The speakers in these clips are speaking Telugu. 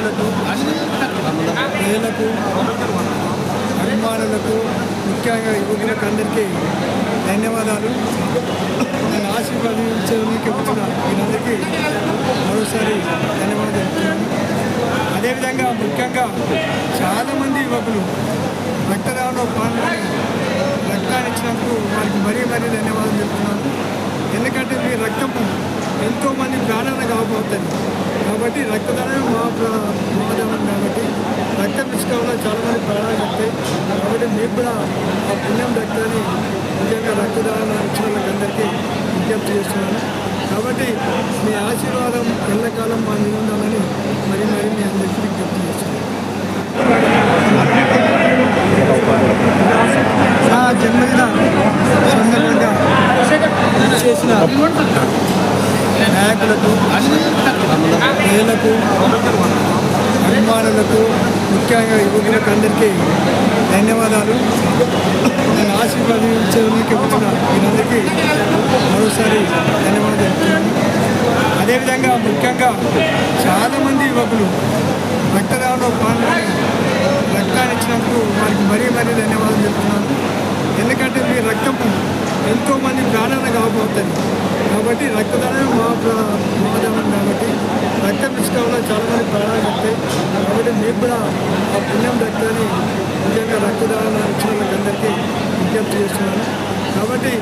నాయకులకు ప్రజలకు అభిమానులకు ముఖ్యంగా యువకులకు అందరికీ ధన్యవాదాలు. నేను ఆశీర్వదించడానికి వచ్చిన వీరందరికీ మరోసారి ధన్యవాదాలు అదేవిధంగా ముఖ్యంగా చాలామంది యువకులు రక్తదానంలో పాల్గొని రక్తాన్ని ఇచ్చినందుకు వారికి మరీ మరీ ధన్యవాదాలు చెప్తున్నాను ఎందుకంటే మీ రక్తం ఎంతో మంది ప్రాణాలు కాబోతుంది కాబట్టి రక్తదానం మా ప్ర- కాబట్టి రక్తం ఇష్టం వల్ల చాలా మంది ప్రాణాలు చెప్తాయి. కాబట్టి మీకు కూడా ఆ పుణ్యం రక్తాన్ని ముఖ్యంగా రక్తదానం ఇచ్చిన వాళ్ళకందరికీ విజ్ఞప్తి చేస్తున్నాను కాబట్టి మీ ఆశీర్వాదం ఎల్లకాలం మా మీద ఉండాలని మరి మరి మీ అందరికీ విజ్ఞప్తి చేస్తున్నాను నా జన్మదిన సందర్భంగా చేసిన నాయకులకు ప్రజలకు అభిమానులకు ముఖ్యంగా యువకులకు అందరికీ ధన్యవాదాలు. నన్ను ఆశీర్వదించడానికి వచ్చిన మీరందరికీ మరోసారి ధన్యవాదాలు. చెప్తున్నాను అదేవిధంగా ముఖ్యంగా చాలామంది యువకులు రక్తదానంలో పాల్గొని రక్తాన్ని ఇచ్చినందుకు వారికి మరీ మరీ ధన్యవాదాలు చెప్తున్నాను. ఎందుకంటే మీ రక్తం ఎంతో మంది ప్రాణాలు కాబోతుంది కాబట్టి రక్తదానం మా ప్ర- మహాదానం కాబట్టి రక్తం ఇష్టం చాలా మంది ప్రాణాలు కట్టాయి కాబట్టి మీకు కూడా ఆ పుణ్యం రక్తాన్ని ముఖ్యంగా రక్తదానం ఇచ్చిన వాళ్ళకందరికీ విజ్ఞప్తి చేస్తున్నాను. కాబట్టి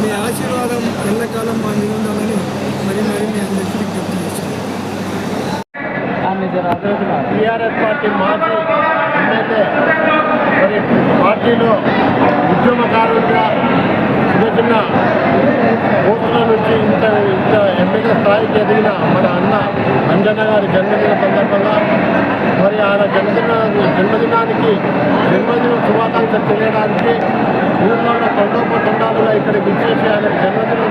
మీ ఆశీర్వాదం ఎల్లకాలం మా మీద ఉండాలని మరి మరి మీ అందరికీ విజ్ఞప్తి చేస్తున్నాను. టీఆర్ఎస్ పార్టీ మాజీ ఎమ్మెల్యే మరి పార్టీలో ఉద్యమకారులుగా చిన్న పోస్టుల నుంచి ఇంత ఇంత ఎమ్మెల్యే స్థాయికి ఎదిగిన మన అన్న అంజన్న గారి జన్మదిన సందర్భంగా మరి ఆయన జన్మదిన జన్మదినానికి జన్మదిన శుభాకాంక్షలు తెలియడానికి ఊళ్ళో తొండోప తొండాలుగా ఇక్కడ విచ్చేసి ఆయన జన్మదిన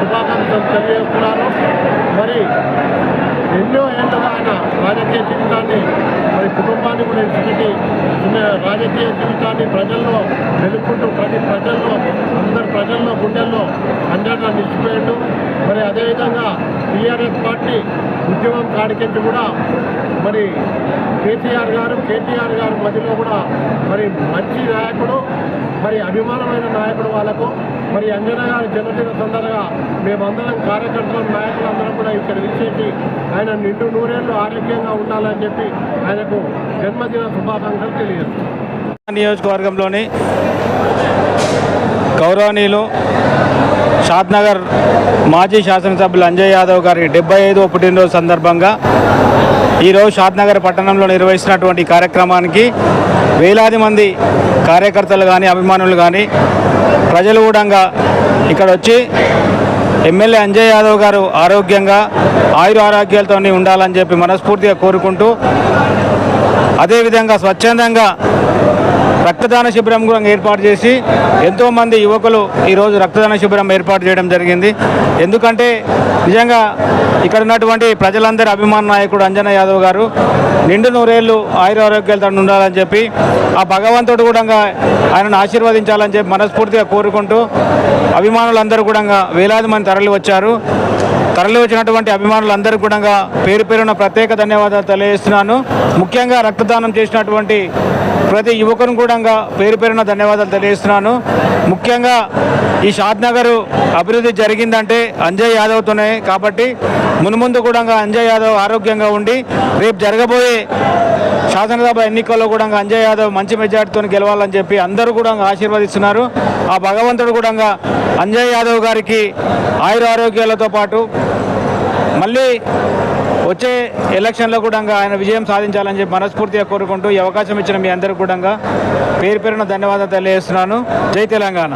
శుభాకాంక్షలు తెలియజేస్తున్నారు. మరి ఎన్నో ఏంటో ఆయన రాజకీయ జీవితాన్ని మరి కుటుంబాన్ని కూడా ఎంచుకుని రాజకీయ జీవితాన్ని ప్రజల్లో వెలుక్కుంటూ ప్రతి ప్రజల్లో అందరు ప్రజల్లో గుండెల్లో అండగా నిలిచిపోయాడు మరి అదేవిధంగా టీఆర్ఎస్ పార్టీ ఉద్యమం కాడికెత్తి కూడా మరి కేసీఆర్ గారు కేటీఆర్ గారు మధ్యలో కూడా మరి మంచి నాయకుడు మరి అభిమానమైన నాయకుడు వాళ్ళకు. మరి అంజన గారి జన్మదిన సందర్భంగా మేమందరం కార్యకర్తలు నాయకులందరం కూడా ఇక్కడ విచ్చేసి ఆయన నిండు నూరేళ్ళు ఆరోగ్యంగా ఉండాలని చెప్పి ఆయనకు జన్మదిన శుభాకాంక్షలు తెలియజేస్తున్నాం. నియోజకవర్గంలోని గౌరవనీయులు షాద్నగర్ మాజీ శాసనసభ్యులు అంజయ్ యాదవ్ గారి డెబ్బై ఐదో పుట్టినరోజు సందర్భంగా ఈరోజు షాద్నగర్ పట్టణంలో నిర్వహిస్తున్నటువంటి కార్యక్రమానికి వేలాది మంది కార్యకర్తలు కానీ అభిమానులు కానీ ప్రజలు కూడా ఇక్కడ వచ్చి ఎమ్మెల్యే అంజయ్ యాదవ్ గారు ఆరోగ్యంగా ఆయుర ఆరోగ్యాలతో ఉండాలని చెప్పి మనస్ఫూర్తిగా కోరుకుంటూ అదేవిధంగా స్వచ్ఛందంగా రక్తదాన శిబిరం కూడా ఏర్పాటు చేసి ఎంతోమంది యువకులు ఈరోజు రక్తదాన శిబిరం ఏర్పాటు చేయడం జరిగింది. ఎందుకంటే నిజంగా ఇక్కడ ఉన్నటువంటి ప్రజలందరి అభిమాన నాయకుడు అంజన యాదవ్ గారు నిండు నూరేళ్ళు ఆయుర ఆరోగ్యాలతో ఉండాలని చెప్పి ఆ భగవంతుడు కూడా ఆయనను ఆశీర్వదించాలని చెప్పి మనస్ఫూర్తిగా కోరుకుంటూ అభిమానులందరూ కూడా వేలాది మంది తరలి వచ్చారు తరలి వచ్చినటువంటి అభిమానులందరికీ కూడా పేరు పేరున ప్రత్యేక ధన్యవాదాలు తెలియజేస్తున్నాను. ముఖ్యంగా రక్తదానం చేసినటువంటి ప్రతి యువకును కూడా పేరు పేరున ధన్యవాదాలు తెలియజేస్తున్నాను. ముఖ్యంగా ఈ షాద్నగర్ అభివృద్ధి జరిగిందంటే అంజయ్ యాదవ్తోనే కాబట్టి మునుముందు కూడా అంజయ్ యాదవ్ ఆరోగ్యంగా ఉండి రేపు జరగబోయే శాసనసభ ఎన్నికల్లో కూడా అంజయ్ యాదవ్ మంచి మెజార్టీతో గెలవాలని చెప్పి అందరూ కూడా ఆశీర్వదిస్తున్నారు. ఆ భగవంతుడు కూడా అంజయ్ యాదవ్ గారికి ఆయుర ఆరోగ్యాలతో పాటు మళ్ళీ వచ్చే ఎలక్షన్లో కూడా ఆయన విజయం సాధించాలని చెప్పి మనస్ఫూర్తిగా కోరుకుంటూ ఈ అవకాశం ఇచ్చిన మీ అందరికీ కూడా పేరు పేరున ధన్యవాదాలు తెలియజేస్తున్నాను. జై తెలంగాణ.